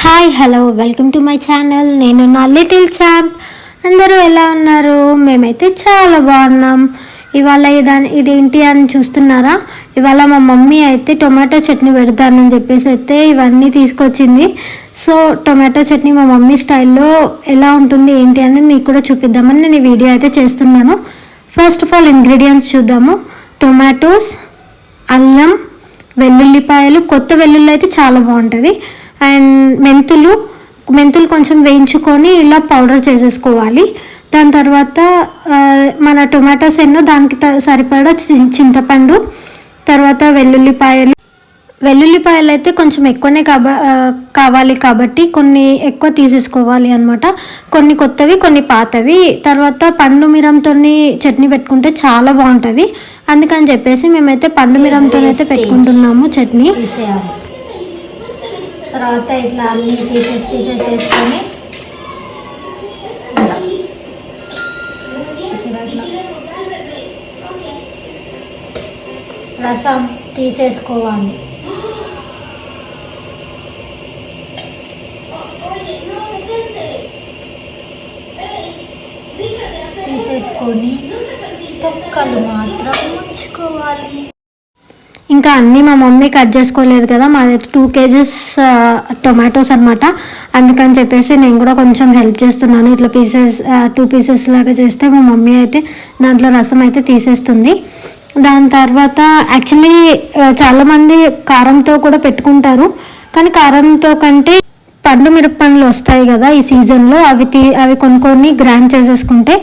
Hi hello welcome to my channel నేను నా little champ అందరూ ఎలా ఉన్నారు? మేమైతే చాలా బాగున్నాం. ఇవాళ ఇదాని ఇదేంటి అని చూస్తున్నారా? ఇవాళ మా మమ్మీ అయితే టొమాటో చట్నీ పెడతానని చెప్పేసి అయితే ఇవన్నీ తీసుకొచ్చింది. సో టొమాటో చట్నీ మా మమ్మీ స్టైల్లో ఎలా ఉంటుంది ఏంటి అని మీకు కూడా చూపిద్దామని నేను ఈ వీడియో అయితే చేస్తున్నాను. ఫస్ట్ ఆఫ్ ఆల్ ఇంగ్రీడియంట్స్ చూద్దాము. టొమాటోస్ అల్లం వెల్లుల్లిపాయలు. కొత్త వెల్లుల్లి అయితే చాలా బాగుంటుంది. అండ్ మెంతులు మెంతులు కొంచెం వేయించుకొని ఇలా పౌడర్ చేసేసుకోవాలి. దాని తర్వాత మన టొమాటోస్ ఎన్నో దానికి సరిపడా చింతపండు తర్వాత వెల్లుల్లిపాయలు. వెల్లుల్లిపాయలు అయితే కొంచెం ఎక్కువనే కాబ కావాలి కాబట్టి కొన్ని ఎక్కువ తీసేసుకోవాలి అనమాట కొన్ని కొత్తవి కొన్ని పాతవి. తర్వాత పండు మిరంతో చట్నీ పెట్టుకుంటే చాలా బాగుంటుంది. అందుకని చెప్పేసి మేమైతే పండు మిరంతో అయితే పెట్టుకుంటున్నాము చట్నీ. తర్వాత ఇట్లా అన్ని పీసెస్ పీసెస్ చేసుకొని రసం తీసేసుకోవాలి. తీసేసుకొని తొక్కలు మాత్రం ఉంచుకోవాలి ఇంకా అన్నీ మా మమ్మీ కట్ చేసుకోలేదు కదా మాది టూ కేజెస్ టొమాటోస్ అనమాట అందుకని చెప్పేసి నేను కూడా కొంచెం హెల్ప్ చేస్తున్నాను. ఇట్లా పీసెస్ టూ పీసెస్ లాగా చేస్తే మా మమ్మీ అయితే దాంట్లో రసం అయితే తీసేస్తుంది. దాని తర్వాత యాక్చువల్లీ చాలామంది కారంతో కూడా పెట్టుకుంటారు. కానీ కారంతో కంటే పండు మిరపండ్లు వస్తాయి కదా ఈ సీజన్లో అవి తీ అవి కొనుక్కొని గ్రైండ్ చేసేసుకుంటే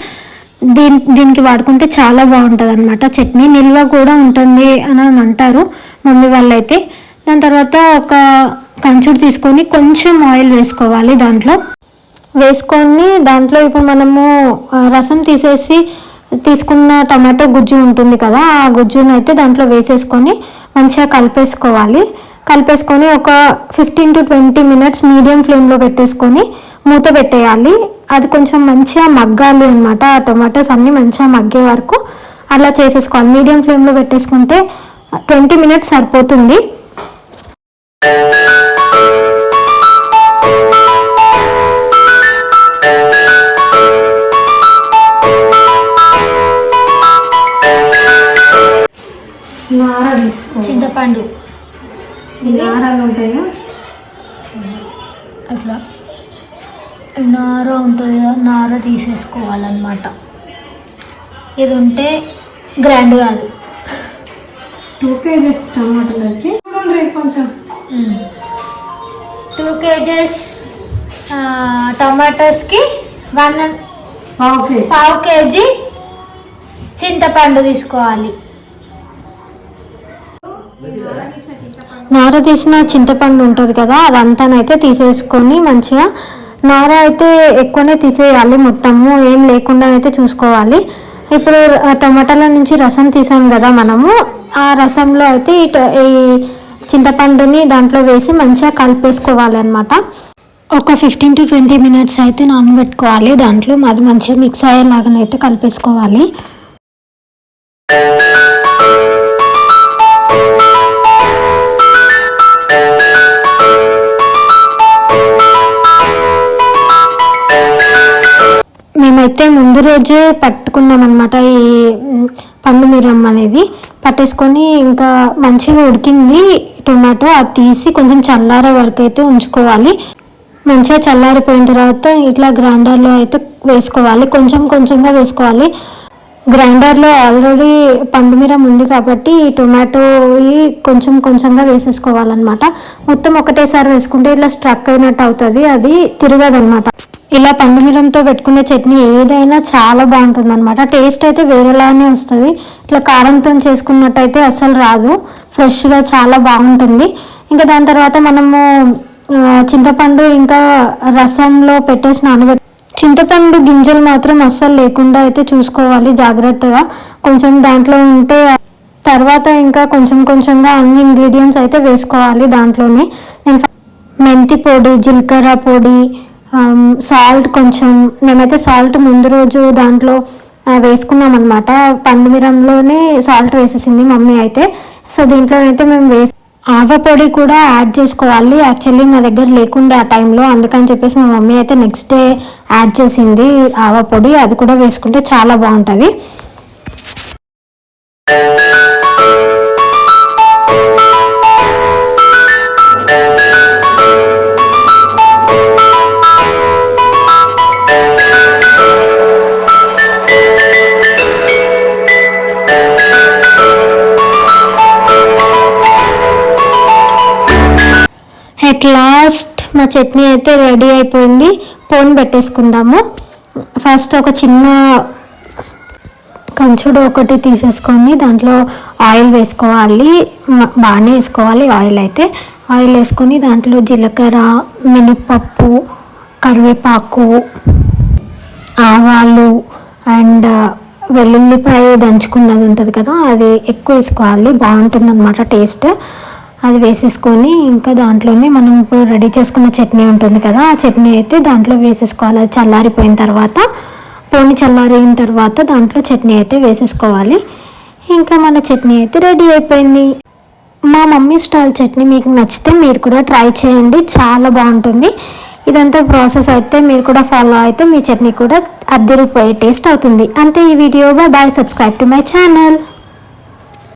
దీని దీనికి వాడుకుంటే చాలా బాగుంటుంది అనమాట చట్నీ నిల్వ కూడా ఉంటుంది అని అని అంటారు మమ్మీ వాళ్ళైతే. దాని తర్వాత ఒక కంచుడు తీసుకొని కొంచెం ఆయిల్ వేసుకోవాలి దాంట్లో. వేసుకొని దాంట్లో ఇప్పుడు మనము రసం తీసేసి తీసుకున్న టమాటో గుజ్జు ఉంటుంది కదా ఆ గుజ్జును అయితే దాంట్లో వేసేసుకొని మంచిగా కలిపేసుకోవాలి. కలిపేసుకొని ఒక fifteen to twenty minutes medium ఫ్లేమ్లో పెట్టేసుకొని మూత పెట్టేయాలి. అది కొంచెం మంచిగా మగ్గాలి అనమాట ఆ టొమాటోస్ అన్నీ మంచిగా మగ్గే వరకు అలా చేసేసుకోవాలి. మీడియం ఫ్లేమ్లో పెట్టేసుకుంటే ట్వంటీ మినిట్స్ సరిపోతుంది. చింతపండు. ఉంటాయో? అట్లా. నార ఉంటుంది కదా, నార తీసేసుకోవాలన్నమాట. ఇది ఉంటే గ్రాండ్ కాదు. టూ కేజీస్ టమాటాలకి. కొంచెం టూ కేజెస్ టమాటోస్కి వన్ పావు కేజీ. పావు కేజీ చింతపండు తీసుకోవాలి. నార తీసిన చింతపండు ఉంటుంది కదా అదంతానైతే తీసేసుకొని మంచిగా నార అయితే ఎక్కువనే తీసేయాలి మొత్తము ఏం లేకుండా అయితే చూసుకోవాలి. ఇప్పుడు టమాటాల నుంచి రసం తీసాం కదా మనము ఆ రసంలో అయితే ఈ ఈ చింతపండుని దాంట్లో వేసి మంచిగా కలిపేసుకోవాలి అనమాట ఒక ఫిఫ్టీన్ టు ట్వంటీ మినిట్స్ అయితే నానబెట్టుకోవాలి దాంట్లో అది మంచిగా మిక్స్ అయ్యేలాగానైతే కలిపేసుకోవాలి. మేమైతే ముందు రోజే పట్టుకున్నాం అనమాట ఈ పండు మిరం అనేది. పట్టేసుకొని ఇంకా మంచిగా ఉడికింది టొమాటో అది తీసి కొంచెం చల్లారే వరకు అయితే ఉంచుకోవాలి. మంచిగా చల్లారిపోయిన తర్వాత ఇట్లా గ్రైండర్లో అయితే వేసుకోవాలి. కొంచెం కొంచెంగా వేసుకోవాలి. గ్రైండర్లో ఆల్రెడీ పండుమిరం ఉంది కాబట్టి ఈ టొమాటో కొంచెం కొంచెంగా వేసేసుకోవాలన్నమాట. మొత్తం ఒకటేసారి వేసుకుంటే ఇట్లా స్ట్రక్ అయినట్టు అవుతుంది. అది తిరగదన్నమాట. ఇలా పండుమిరంతో పెట్టుకునే చట్నీ ఏదైనా చాలా బాగుంటుంది అనమాట టేస్ట్ అయితే వేరేలానే వస్తుంది. ఇట్లా కారంతో చేసుకున్నట్టయితే అసలు రాదు. ఫ్రెష్గా చాలా బాగుంటుంది. ఇంకా దాని తర్వాత మనము చింతపండు ఇంకా రసంలో పెట్టేసి నానబెట్టి చింతపండు గింజలు మాత్రం అస్సలు లేకుండా అయితే చూసుకోవాలి జాగ్రత్తగా. కొంచెం దాంట్లో ఉంటే తర్వాత ఇంకా కొంచెం కొంచెంగా అన్ని ఇంగ్రీడియంట్స్ అయితే వేసుకోవాలి దాంట్లోనే. నేను మెంతి పొడి జీలకర్ర పొడి Um, సాల్ట్ కొంచెం మేమైతే సాల్ట్ ముందు రోజు దాంట్లో uh, వేసుకున్నాం అనమాట పండుమిరంలోనే సాల్ట్ వేసేసింది మమ్మీ అయితే. సో దీంట్లోనైతే మేము వేసి ఆవ పొడి కూడా యాడ్ చేసుకోవాలి. యాక్చువల్లీ మా దగ్గర లేకుండే ఆ టైంలో అందుకని చెప్పేసి మా మమ్మీ అయితే నెక్స్ట్ డే యాడ్ చేసింది ఆవ పొడి. అది కూడా వేసుకుంటే చాలా బాగుంటుంది. అట్ లాస్ట్ మా చట్నీ అయితే రెడీ అయిపోయింది. పోన్ పెట్టేసుకుందాము. ఫస్ట్ ఒక చిన్న కంచుడు ఒకటి తీసేసుకొని దాంట్లో ఆయిల్ వేసుకోవాలి. బాగానే వేసుకోవాలి ఆయిల్ అయితే. ఆయిల్ వేసుకొని దాంట్లో జీలకర్ర మినపప్పు కరివేపాకు ఆవాలు అండ్ వెల్లుల్లిపాయ దంచుకున్నది ఉంటుంది కదా అది ఎక్కువ వేసుకోవాలి. బాగుంటుంది అనమాట టేస్ట్. అది వేసేసుకొని ఇంకా దాంట్లోనే మనం ఇప్పుడు రెడీ చేసుకున్న చట్నీ ఉంటుంది కదా ఆ చట్నీ అయితే దాంట్లో వేసేసుకోవాలి. అది చల్లారిపోయిన తర్వాత పోని చల్లారిన తర్వాత దాంట్లో చట్నీ అయితే వేసేసుకోవాలి. ఇంకా మన చట్నీ అయితే రెడీ అయిపోయింది. మా మమ్మీ స్టైల్ చట్నీ మీకు నచ్చితే మీరు కూడా ట్రై చేయండి. చాలా బాగుంటుంది. ఇదంతా ప్రాసెస్ అయితే మీరు కూడా ఫాలో అయితే మీ చట్నీ కూడా అద్దరిపోయే టేస్ట్ అవుతుంది. అంతే ఈ video. Bye subscribe to my channel.